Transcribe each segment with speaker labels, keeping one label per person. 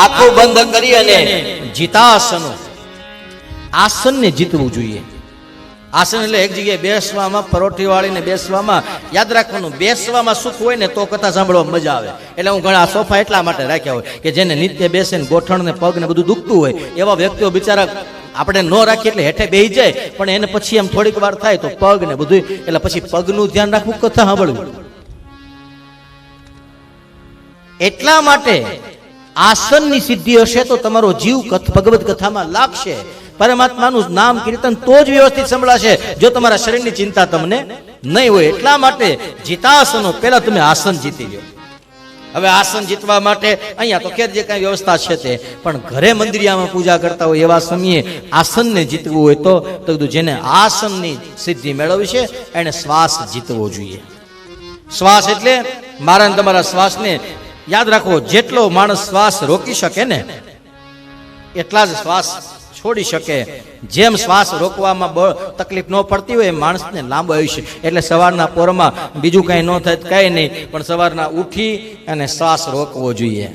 Speaker 1: આંખો બંધ કરી અને જીતાસનો, આસનને જીતવું જોઈએ. આસન એટલે એક જગ્યાએ બેસવામાં પરોઠી વાળીને બેસવામાં, યાદ રાખવાનું, બેસવામાં સુખ હોય ને તો કથા સાંભળવા મજા આવે. એટલે હું ઘણા સોફા એટલા માટે રાખ્યા હોય કે જેને નિત્ય બેસે ને ગોઠણ ને પગ ને બધું દુખતું હોય, એવા વ્યક્તિઓ બિચારા આપણે ન રાખીએ એટલે હેઠે બેસી જાય, પણ એને પછી એમ થોડીક વાર થાય તો પગ ને બધું એટલે પછી પગનું ધ્યાન રાખવું, કથા સાંભળવું. એટલા માટે આસનની સિદ્ધિ હશે તો તમારો જીવ ભગવત કથામાં લાગશે. પરમાત્માનું નામ કીર્તન તો જ વ્યવસ્થિત સંભળાશે. જો તમારા શરીરની ચિંતા તમને નહીં હોય એટલા માટે જીતાસનો પહેલા તમે આસન જીતી લો હવે આસન જીતવા માટે અહીંયા તો ખેર જે કાંઈ વ્યવસ્થા છે તે. પણ ઘરે મંદિરિયામાં પૂજા કરતા હોય એવા સમયે આસનને જીતવું હોય તો તો કીધું જેને આસનની સિદ્ધિ મેળવવી છે, એને શ્વાસ જીતવો જોઈએ. શ્વાસ એટલે મારા તમારા શ્વાસને યાદ રાખો, જેટલો માણસ શ્વાસ રોકી શકે ને, એટલા જ શ્વાસ છોડી શકે. જેમ શ્વાસ રોકવામાં બળ તકલીફ ન પડતી હોય માણસને લાંબો આયુષ્ય. એટલે સવારના પોરમાં બીજું કાંઈ ન થાય કાંઈ નહીં, પણ સવારના ઉઠી અને શ્વાસ રોકવો જોઈએ.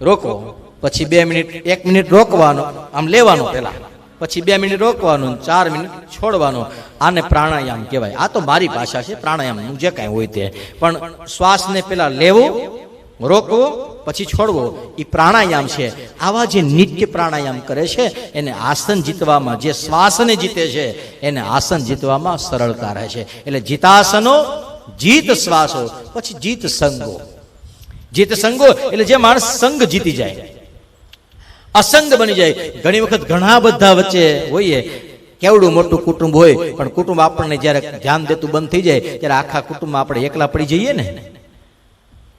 Speaker 1: રોકવો. પછી બે મિનિટ, એક મિનિટ રોકવાનો, આમ લેવાનો પેલા પછી બે મિનિટ રોકવાનું, ચાર મિનિટ છોડવાનો. આને પ્રાણાયામ કહેવાય. આ તો મારી ભાષા છે, પ્રાણાયામ. જે કાંઈ હોય તે. પણ શ્વાસને પેલા લેવો, રોકવો, પછી છોડવો. એ પ્રાણાયામ છે. આવા જે નિત્ય પ્રાણાયામ કરે છે, એને આસન જીતવામાં જે શ્વાસને જીતે છે, એને આસન જીતવામાં સરળતા રહે છે. એટલે જીતાસનો, જીત શ્વાસો, પછી જીત સંગો જીત સંગો એટલે જે માણસ સંગ જીતી જાય. અસંગ બની જાય. ઘણી વખત ઘણા બધા વચ્ચે હોઈએ. કેવડું મોટું કુટુંબ હોય, પણ કુટુંબ આપણને જ્યારે ધ્યાન દેતું બંધ થઈ જાય, ત્યારે આખા કુટુંબમાં આપણે એકલા પડી જઈએ ને.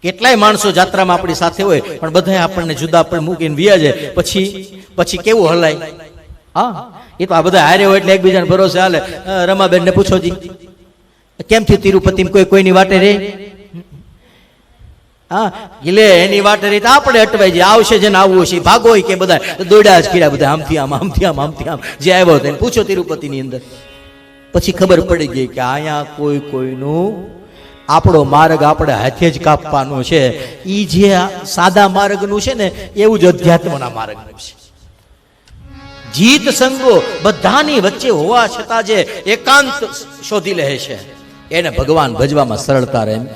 Speaker 1: કેટલાય માણસો જાત્રામાં આપણી સાથે હોય, પણ બધા આપણને જુદા પણ મૂકીને વ્યા જાય. પછી પછી કેવું હલાય? હા, એ તો આ બધા હારે હોય એટલે એકબીજાને ભરોસે હાલે. રમાબેનને પૂછો જી. કેમ થયું તિરુપતિ કોઈ કોઈની વાટે રે? હા? એટલે એની વાટે રહી તો આપણે અટવાઈ જાય આવશે જેને આવવું છે ભાગો કે બધા દોડ્યા જ કર્યા બધા આમથી આમ આમથી આમ આમથી આમ. જે આવ્યો હતો એને પૂછો તિરુપતિની અંદર. પછી ખબર પડી ગઈ કે અહીંયા કોઈ કોઈનું આપણો માર્ગ આપણે હાથે જ કાપવાનો છે. એ જે સાદા માર્ગનું છે ને, એવું જ અધ્યાત્મના માર્ગનું છે. જીત સંગો બધાની વચ્ચે હોવા છતાં જે એકાંત શોધી લે છે. એને ભગવાન ભજવામાં સરળતા રહે